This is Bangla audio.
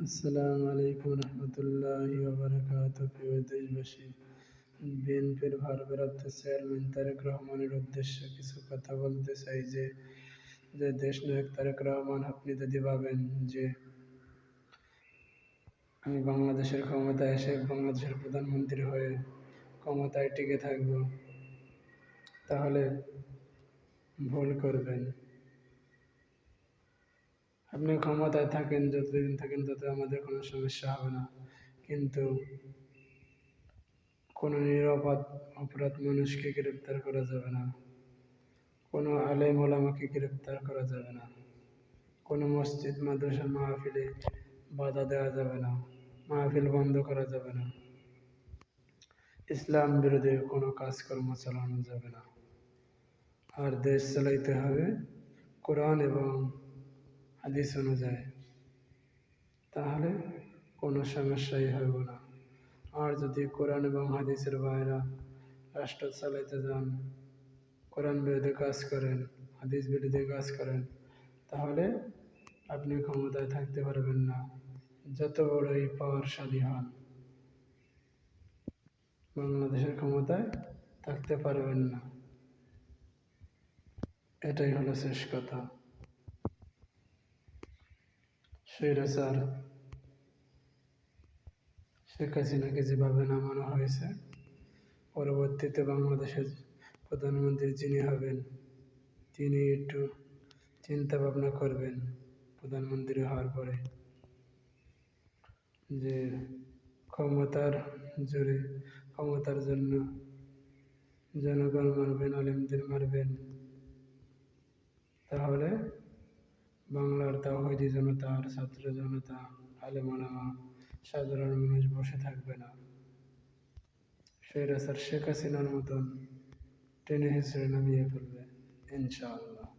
আসসালামু আলাইকুম রহমতুল্লাহ ওবরাকাত প্রিয় দেশবাসী, বিএনপির ভারপ্রাপ্ত চেয়ারম্যান তারেক রহমানের উদ্দেশ্যে কিছু কথা বলতে চাই যে যে দেশ নায়ক তারেক রহমান, আপনি যদি ভাবেন যে আমি বাংলাদেশের ক্ষমতায় এসে বাংলাদেশের প্রধানমন্ত্রী হয়ে ক্ষমতায় টিকে থাকব, তাহলে ভুল করবেন। আপনি ক্ষমতায় থাকেন, যতদিন থাকেন তত আমাদের কোনো সমস্যা হবে না। কিন্তু কোনো নিরাপদ অপরাধ মানুষকে গ্রেপ্তার করা যাবে না। কোনো আলেম ওলামাকে গ্রেপ্তার করা যাবে না। কোনো মসজিদ মাদ্রাসা মাহফিলে বাধা দেওয়া যাবে না। মাহফিল বন্ধ করা যাবে না। ইসলাম বিরোধী কোনো কাজকর্ম চালানো যাবে না। আর দেশ চালাইতে হবে। কোরআন এবং হাদিস অনুযায়ী তাহলে কোনো সমস্যাই হইব না। আর যদি কোরআন এবং হাদিসের বাইরা রাষ্ট্র চালাইতে যান, কোরআন বিরোধী কাজ করেন, হাদিস বিরোধী কাজ করেন, তাহলে আপনি ক্ষমতায় থাকতে পারবেন না। যত বড়ই পাওয়ারশালী হন, বাংলাদেশের ক্ষমতায় থাকতে পারবেন না। এটাই হলো শেষ কথা। স্বৈরাচার শেখ হাসিনাকে যেভাবে নামানো হয়েছে, পরবর্তীতে বাংলাদেশের প্রধানমন্ত্রী যিনি হবেন, তিনি একটু চিন্তা ভাবনা করবেন প্রধানমন্ত্রী হওয়ার পরে যে ক্ষমতার জোরে, ক্ষমতার জন্য জনগণ মারবেন, আলিমদের মারবেন। তাহলে বাংলার তাওহিদি জনতা আর ছাত্র জনতা আলেমানামা সাধারণ মানুষ বসে থাকবে না। সৈরাসার শেখ হাসিনার মতন টেনে হেসড়ে নামিয়ে ফেলবে, ইনশাআল্লাহ।